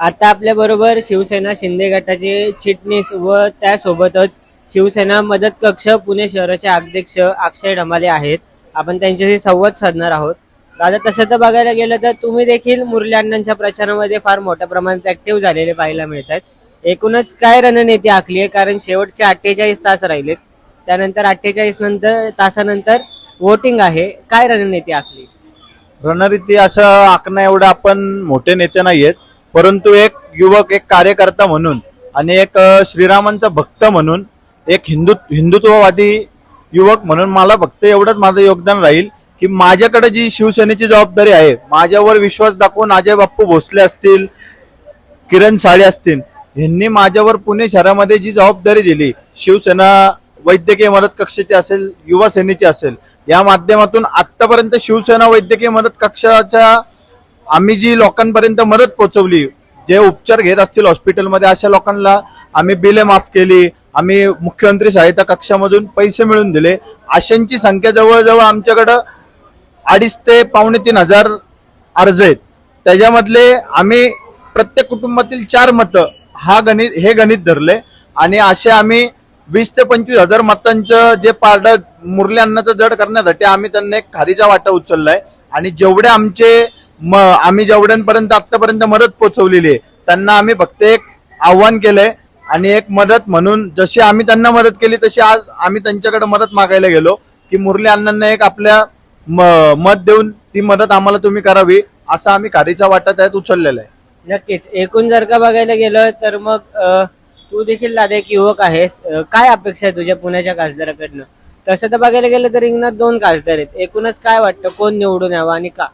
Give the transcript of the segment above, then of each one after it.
आता आपल्या बरोबर शिवसेना शिंदे गटाचे चिटणीस व त्यासोबतच शिवसेना मदत कक्ष पुणे शहराचे अध्यक्ष अक्षय ढमाले आहेत. आपण त्यांच्याशी संवाद साधणार आहोत. दादा तसं तर बघायला गेलं तर तुम्ही देखील मुरली अण्णांच्या प्रचारामध्ये फार मोठ्या प्रमाणात ऍक्टिव्ह झालेले पाहायला मिळत आहेत एकूणच काय रणनीती आखली आहे? कारण शेवटचे अठ्ठेचाळीस तास राहिलेत. त्यानंतर अठ्ठेचाळीस नंतर तासानंतर वोटिंग आहे. काय रणनीती आखली? रणनीती असं आखणं एवढं आपण मोठे नेते नाही आहेत परंतु एक युवक एक कार्यकर्ता म्हणून आणि एक श्रीरामांचा भक्त म्हणून एक हिंदू हिंदुत्ववादी युवक म्हणून मला फक्त एवढंच माझं योगदान राहील की माझ्याकडे जी शिवसेनेची जबाबदारी आहे माझ्यावर विश्वास दाखवून अजय बाप्पू भोसले असतील किरण साळे असतील यांनी माझ्यावर पुणे शहरामध्ये जी जबाबदारी दिली शिवसेना वैद्यकीय मदत कक्षाची असेल युवा सेनेची असेल या माध्यमातून आतापर्यंत शिवसेना वैद्यकीय मदत कक्षाच्या आम्ही जी लोकांपर्यंत मदत पोहोचवली जे उपचार घेत असतील हॉस्पिटलमध्ये अशा लोकांना आम्ही बिले माफ केली आम्ही मुख्यमंत्री सहायता कक्षामधून पैसे मिळून दिले. अशांची संख्या जवळजवळ आमच्याकडं अडीच ते पावणे तीन हजार अर्ज आहेत. त्याच्यामधले आम्ही प्रत्येक कुटुंबातील चार मतं हा गणित हे गणित धरले. आणि असे आम्ही वीस ते पंचवीस हजार मतांचं जे पारड मुरल्या अन्नाचं जड करण्यासाठी आम्ही त्यांना एक खारीचा वाटा उचललाय. आणि जेवढे आमचे म आम्ही जेवढ्यांपर्यंत आतापर्यंत मदत पोहोचवलेली आहे त्यांना आम्ही फक्त एक आव्हान केलंय आणि एक मदत म्हणून जशी आम्ही त्यांना मदत केली तशी आज आम्ही त्यांच्याकडे मदत मागायला गेलो की मुरली अण्णांना एक आपल्या म- मत देऊन ती मदत आम्हाला तुम्ही करावी असा आम्ही खारीचा वाटा त्यात उचललेला आहे. नक्कीच. एकूण जर का बघायला गेलं तर मग तू देखील दादा एक युवक आहेस. काय अपेक्षा आहे तुझ्या पुण्याच्या खासदाराकडनं? तसं तर बघायला गेलं तर रिंगणात दोन खासदार आहेत. एकूणच काय वाटतं? कोण निवडून यावं आणि का?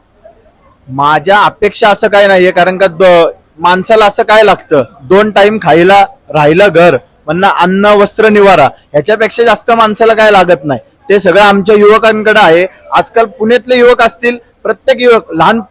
माझ्या अपेक्षा असं काय नाहीये कारण का द- माणसाला असं काय लागतं? दोन टाइम खायला राहिलं घर म्हणणं अन्न वस्त्र निवारा ह्याच्यापेक्षा जास्त माणसाला काय लागत नाही. ते सगळं आमच्या युवकांकडे आहे. आजकाल पुण्यातले युवक असतील प्रत्येक युवक लहान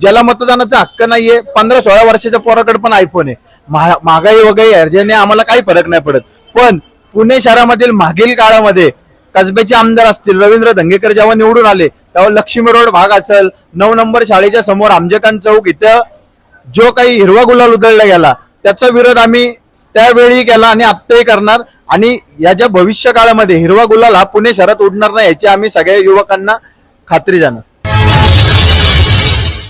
ज्याला मतदानाचा हक्क नाहीये पंधरा सोळा वर्षाच्या पोराकडे पण आयफोन आहे. महा- महागाई वगैरे ह्याच्याने आम्हाला काही फरक नाही पडत. पण पुणे शहरामधील मागील काळामध्ये कसब्याचे आमदार असतील रवींद्र धंगेकर जेव्हा निवडून आले तेव्हा लक्ष्मी रोड भाग असेल. नऊ नंबर शाळेच्या समोर आंबेकान चौक इथं जो काही हिरवा गुलाल उधळला गेला त्याचा विरोध आम्ही त्यावेळी केला आणि आत्ताही करणार. आणि याच्या भविष्य काळामध्ये हिरवा गुलाल हा पुणे शहरात उडणार नाही याची आम्ही सगळ्या युवकांना खात्री जाणार